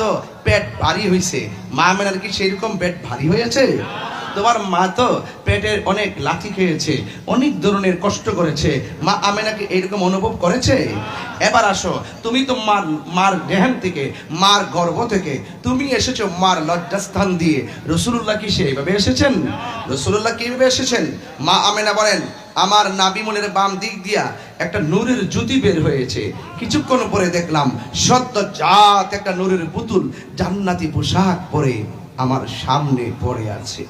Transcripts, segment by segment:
তো পেট ভারী হয়েছে মা মেনার কি সেরকম পেট ভারী হয়েছে? তোমার মা তো পেটের অনেক লাথি খেয়েছে, অনেক ধরনের কষ্ট করেছে। মা আমেনাকে এরকম অনুভব করেছে? এবার আসো, তুমি তো মার মার দেহান থেকে, মার গর্ভ থেকে, তুমি এসেছ মার লজ্জাস্থান দিয়ে। রসুল্লাহ কি সেইভাবে এসেছেন? রসুল্লাহ কীভাবে এসেছেন? মা আমেনা বলেন, আমার নাবিমনের বাম দিক দিয়া একটা নূরের জ্যোতি বের হয়েছে। কিছুক্ষণ পরে দেখলাম সদ্য জাত একটা নূরের পুতুল জান্নাতি পোশাক পরে আমার সামনে পড়ে আছে।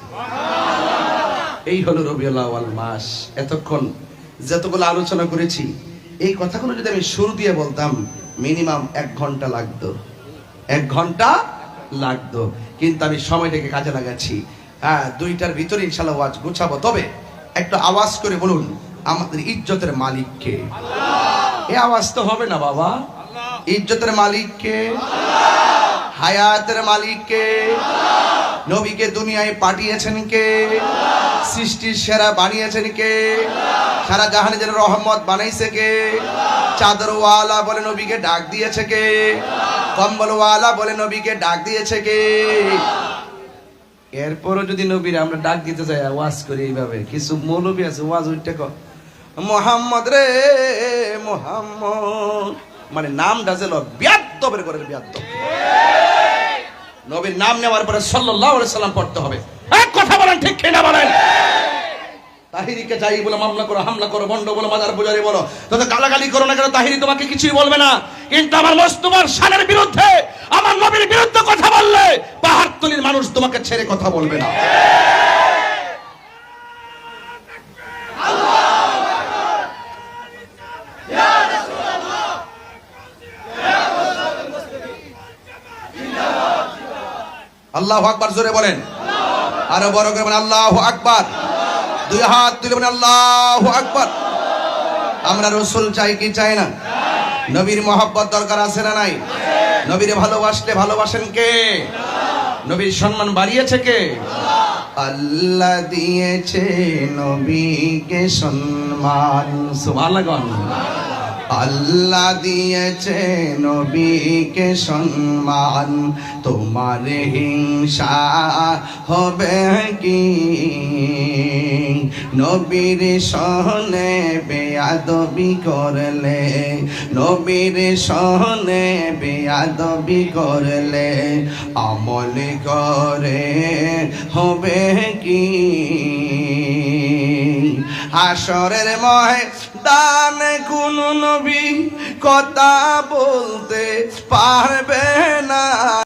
এই হলো রবিউল মাস। এতক্ষণ যতগুলো আলোচনা করেছি, এই কথাগুলো যদি আমি শুরু দিয়ে বলতাম, মিনিমাম এক ঘণ্টা লাগতো। এক ঘণ্টা লাগতো। কিন্তু আমি সময়টাকে কাজে লাগাচ্ছি। হ্যাঁ দুইটার ভিতরে ইনশাল্লাহ ওয়াজ গুছাবো। তবে একটা আওয়াজ করে বলুন আমাদের ইজ্জতের মালিককে। এ আওয়াজ তো হবে না বাবা। ইজ্জতের মালিককে হায়াতের মালিককে নবীকে দুনিয়ায় পাঠিয়েছেন কে? সৃষ্টির সেরা বানিয়েছেন কে? সারা জাহানে যেন রহমত বানাইছে কে? চাদরওয়ালা বলে নবীকে ডাক দিয়েছে কে? কম্বলওয়ালা বলে নবীকে ডাক দিয়েছে কে? এরপরও যদি নবীর আমরা ডাক দিতে চাই ওয়াজ করি এইভাবে। কিছু মৌলবী আছে ওয়াজ উঠতে কর। মোহাম্মদ রে, মোহাম্মদ। মানে নামটা যেন ব্যাদ্যবের করে ব্যাদ্য নবীর নাম নেওয়ার পরে সাল্লাল্লাহু আলাইহি সাল্লাম পড়তে হবে। এক কথা বলেন, ঠিক কিনা বলেন? তাহিরিকে যাই বলে, মামলা করো, হামলা করো, বন্ড বলো, মাদার পূজারি বলো তবে গালাগালি করো না কেন? তাহিরি তোমাকে কিছুই বলবে না। কিন্তু আমার মস্তমার শানের বিরুদ্ধে, আমার নবীর বিরুদ্ধে কথা বললে, পাহাড়তলির মানুষ তোমাকে ছেড়ে কথা বলবে না। আল্লাহ আকবার জোরে বলেন। আরও বড় করে আল্লাহ আকবার। দুই হাত তুলে বলেন, আল্লাহ আকবার। আমরা রসুল চাই কি চাই না? নবীর মহব্বত দরকার আছে না নাই? নবীরে ভালোবাসলে ভালোবাসেন কে? নবীর সম্মান বাড়িয়েছে কে? আল্লাহ দিয়েছে নবীকে সম্মান। সুবহানাল্লাহ আল্লাহ দিয়েছে নবীকে সম্মান। তোমার হিংসা হবে কি? নবীর সহনে বেয়াদবি করলে, নবীর সহনে বেয়াদবি করলে আমল করে হবে কি? হাসরের মহে দান কোন নবী কথা বলতে পারবে না।